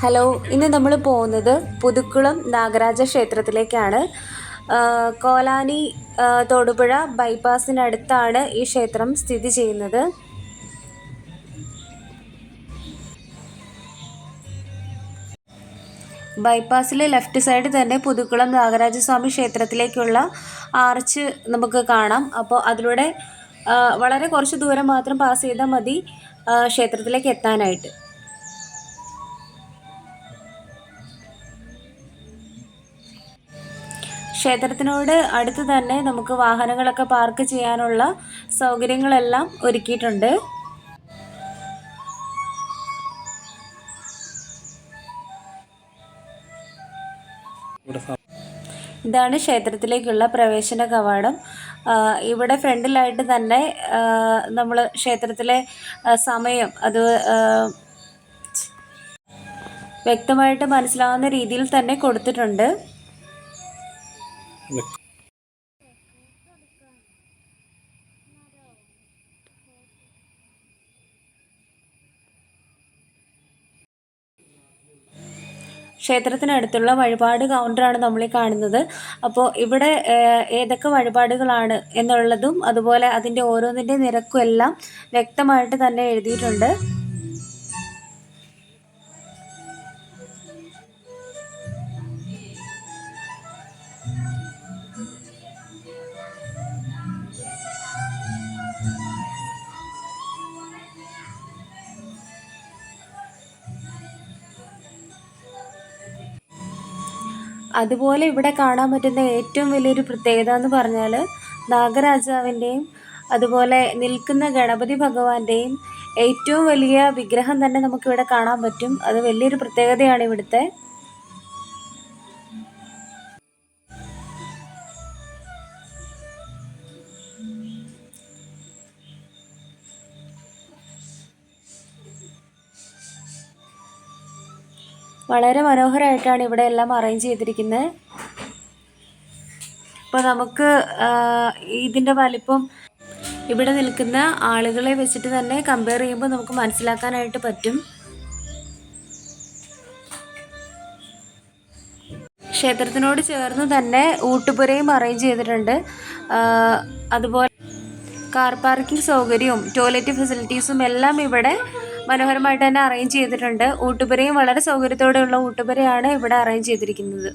Hello ഇന്ന് നമ്മൾ പോകുന്നത് പുതുക്കുളം നാഗരാജ ക്ഷേത്രത്തിലേക്കാണ്. കോലാനി തൊടുപുഴ ബൈപ്പാസിനടുത്താണ് ഈ ക്ഷേത്രം സ്ഥിതി ചെയ്യുന്നത്. ബൈപ്പാസിലെ ലെഫ്റ്റ് സൈഡ് തന്നെ പുതുക്കുളം നാഗരാജസ്വാമി ക്ഷേത്രത്തിലേക്കുള്ള ആർച്ച് നമുക്ക് കാണാം. അപ്പോൾ അതിലൂടെ വളരെ കുറച്ച് ദൂരം മാത്രം പാസ് ചെയ്താൽ മതി ക്ഷേത്രത്തിലേക്ക് എത്താനായിട്ട്. ക്ഷേത്രത്തിനോട് അടുത്ത് തന്നെ നമുക്ക് വാഹനങ്ങളൊക്കെ പാർക്ക് ചെയ്യാനുള്ള സൗകര്യങ്ങളെല്ലാം ഒരുക്കിയിട്ടുണ്ട്. ഇതാണ് ക്ഷേത്രത്തിലേക്കുള്ള പ്രവേശന കവാടം. ഇവിടെ ഫ്രണ്ടിലായിട്ട് തന്നെ നമ്മൾ ക്ഷേത്രത്തിലെ സമയം അത് വ്യക്തമായിട്ട് മനസ്സിലാവുന്ന രീതിയിൽ തന്നെ കൊടുത്തിട്ടുണ്ട്. ക്ഷേത്രത്തിനടുത്തുള്ള വഴിപാട് കൗണ്ടറാണ് നമ്മൾ കാണുന്നത്. അപ്പോൾ ഇവിടെ ഏതൊക്കെ വഴിപാടുകളാണ് എന്നുള്ളതും അതുപോലെ അതിന്റെ ഓരോന്നിന്റെ നിരക്കും എല്ലാം വ്യക്തമായിട്ട് തന്നെ എഴുതിയിട്ടുണ്ട്. അതുപോലെ ഇവിടെ കാണാൻ പറ്റുന്ന ഏറ്റവും വലിയൊരു പ്രത്യേകത എന്ന് പറഞ്ഞാൽ നാഗരാജാവിന്റെയും അതുപോലെ നിൽക്കുന്ന ഗണപതി ഭഗവാന്റെയും ഏറ്റവും വലിയ വിഗ്രഹം തന്നെ നമുക്കിവിടെ കാണാൻ പറ്റും. അത് വലിയൊരു പ്രത്യേകതയാണ് ഇവിടുത്തെ. വളരെ മനോഹരമായിട്ടാണ് ഇവിടെ എല്ലാം അറേഞ്ച് ചെയ്തിരിക്കുന്നത്. ഇപ്പോൾ നമുക്ക് ഇതിന്റെ വലിപ്പം ഇവിടെ നിൽക്കുന്ന ആളുകളെ വെച്ചിട്ട് തന്നെ കമ്പയർ ചെയ്യുമ്പോൾ നമുക്ക് മനസ്സിലാക്കാനായിട്ട് പറ്റും. ക്ഷേത്രത്തിനോട് ചേർന്ന് തന്നെ ഊട്ടുപുരയും അറേഞ്ച് ചെയ്തിട്ടുണ്ട്. അതുപോലെ കാർ പാർക്കിംഗ് സൗകര്യവും ടോയ്ലറ്റ് ഫെസിലിറ്റീസും എല്ലാം ഇവിടെ മനോഹരമായിട്ട് തന്നെ അറേഞ്ച് ചെയ്തിട്ടുണ്ട്. ഊട്ടുപുരയും വളരെ സൗകര്യത്തോടെയുള്ള ഊട്ടുപുരയാണ് ഇവിടെ അറേഞ്ച് ചെയ്തിരിക്കുന്നത്.